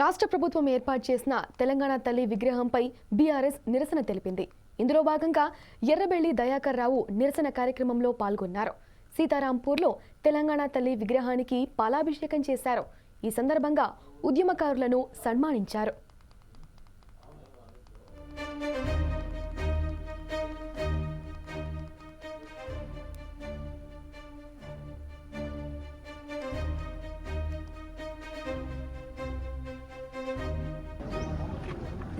రాష్ట్ర ప్రభుత్వం ఏర్పాటు చేసిన తెలంగాణ తల్లి విగ్రహంపై బీఆర్ఎస్ నిరసన తెలిపింది. ఇందులో భాగంగా ఎర్రబెల్లి దయాకర్ రావు నిరసన కార్యక్రమంలో పాల్గొన్నారు. సీతారాంపూర్లో తెలంగాణ తల్లి విగ్రహానికి పాలాభిషేకం చేశారు. ఈ సందర్భంగా ఉద్యమకారులను సన్మానించారు.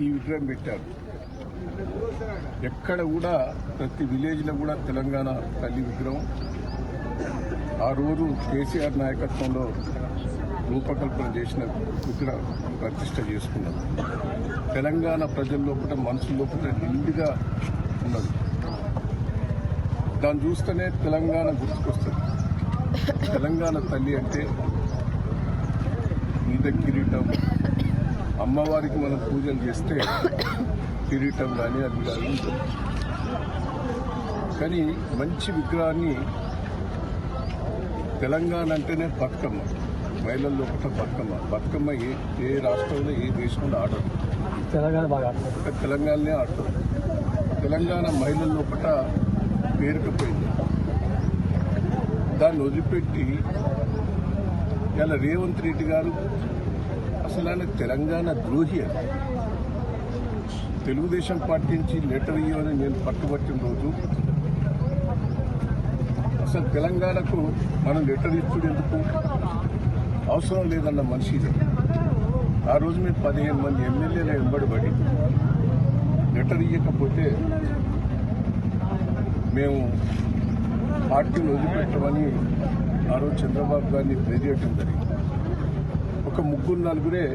ఈ విగ్రహం పెట్టారు. ఎక్కడ కూడా ప్రతి విలేజ్లో కూడా తెలంగాణ తల్లి విగ్రహం. ఆ రోజు కేసీఆర్ నాయకత్వంలో రూపకల్పన చేసిన విగ్రహం ప్రతిష్ట చేసుకున్నాం. తెలంగాణ ప్రజల లోపల మనసు లోపల నిండుగా ఉన్నది. దాన్ని చూస్తేనే తెలంగాణ గుర్తుకొస్తుంది. తెలంగాణ తల్లి అంటే మీద కిరీటం అమ్మవారికి మనం పూజలు చేస్తే కిరీటం కానీ అది కానీ కానీ మంచి విగ్రహాన్ని తెలంగాణ అంటేనే బతుకమ్మ. మహిళల్లో ఒకట బతుకమ్మ. బతుకమ్మ ఏ ఏ రాష్ట్రంలో ఏ దేశంలో ఆడదు. తెలంగాణ బాగా తెలంగాణనే ఆడుతుంది తెలంగాణ మహిళల్లో ఒకట పేరుకుపోయింది. దాన్ని వదిలిపెట్టి ఇలా రేవంత్ రెడ్డి గారు అసలు ఆయన తెలంగాణ ద్రోహి అని తెలుగుదేశం పార్టీ నుంచి లెటర్ ఇవ్వని నేను పట్టుబట్టిన రోజు అసలు తెలంగాణకు మనం లెటర్ ఇచ్చుడు ఎందుకు? అవసరం లేదన్న మనిషి ఆ రోజు మేము పదిహేను మంది ఎమ్మెల్యేల వెంబడిబడి లెటర్ ఇవ్వకపోతే మేము పార్టీని వదిలిపెట్టమని ఆ రోజు చంద్రబాబు గారిని ప్రేరేయటం జరిగింది. ఒక ముగ్గురు నలుగురే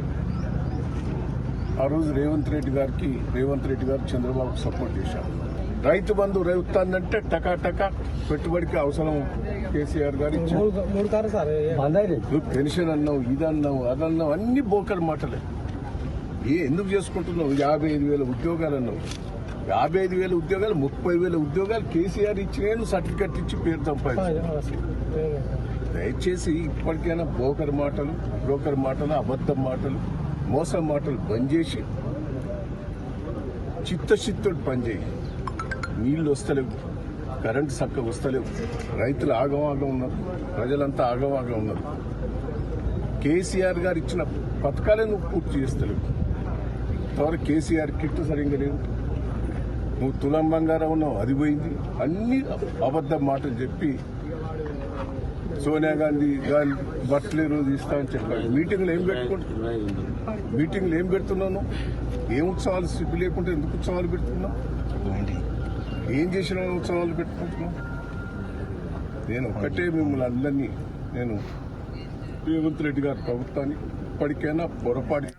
ఆ రోజు రేవంత్ రెడ్డి గారికి రేవంత్ రెడ్డి గారు చంద్రబాబుకు సపోర్ట్ చేశారు. రైతు బంధు రైతాన్నంటే టకా టకా పెట్టుబడికి అవసరం కేసీఆర్ గారు నువ్వు పెన్షన్ అన్నావు ఇదన్నావు అదన్నావు అన్ని బోకర్ మాటలే. ఏ ఎందుకు చేసుకుంటున్నావు? యాభై ఐదు వేల ఉద్యోగాలు అన్నావు. యాభై ఐదు వేల ఉద్యోగాలు ముప్పై వేల ఉద్యోగాలు కేసీఆర్ ఇచ్చిన సర్టిఫికెట్ ఇచ్చి పేరు సంపాదించు దయచేసి ఇప్పటికైనా బ్రోకర్ మాటలు బ్రోకర్ మాటలు అబద్ధం మాటలు మోసం మాటలు బంద్ చేసి చిత్తశుద్ధుడు పనిచేయి నీళ్ళు వస్తలేవు కరెంటు చక్కగా వస్తలేవు రైతులు ఆగమాగం ఉన్నారు ప్రజలంతా ఆగమాగం ఉన్నారు. కేసీఆర్ గారు ఇచ్చిన పథకాలే నువ్వు పూర్తి చేస్తలేవు. తర్వాత కేసీఆర్ కిట్ సరిగ్గా లేదు. నువ్వు తులం బంగారం ఉన్నావు అది పోయింది. అన్ని అబద్ధ మాటలు చెప్పి సోనియా గాంధీ గాంధీ బర్త్డే రోజు ఇస్తా అని చెప్పాడు. మీటింగ్లు ఏం పెట్టుకుంటున్నాను మీటింగ్లు ఏం పెడుతున్నాను? ఏం ఉత్సవాలు సిగ్గు లేకుంటే ఎందుకు ఉత్సవాలు పెడుతున్నాను ఏం చేసిన ఉత్సవాలు పెట్టుకుంటున్నావు? నేను ఒకటే మిమ్మల్ని అందరినీ నేను రేవంత్ రెడ్డి గారి ప్రభుత్వాన్ని ఇప్పటికైనా పొరపాటు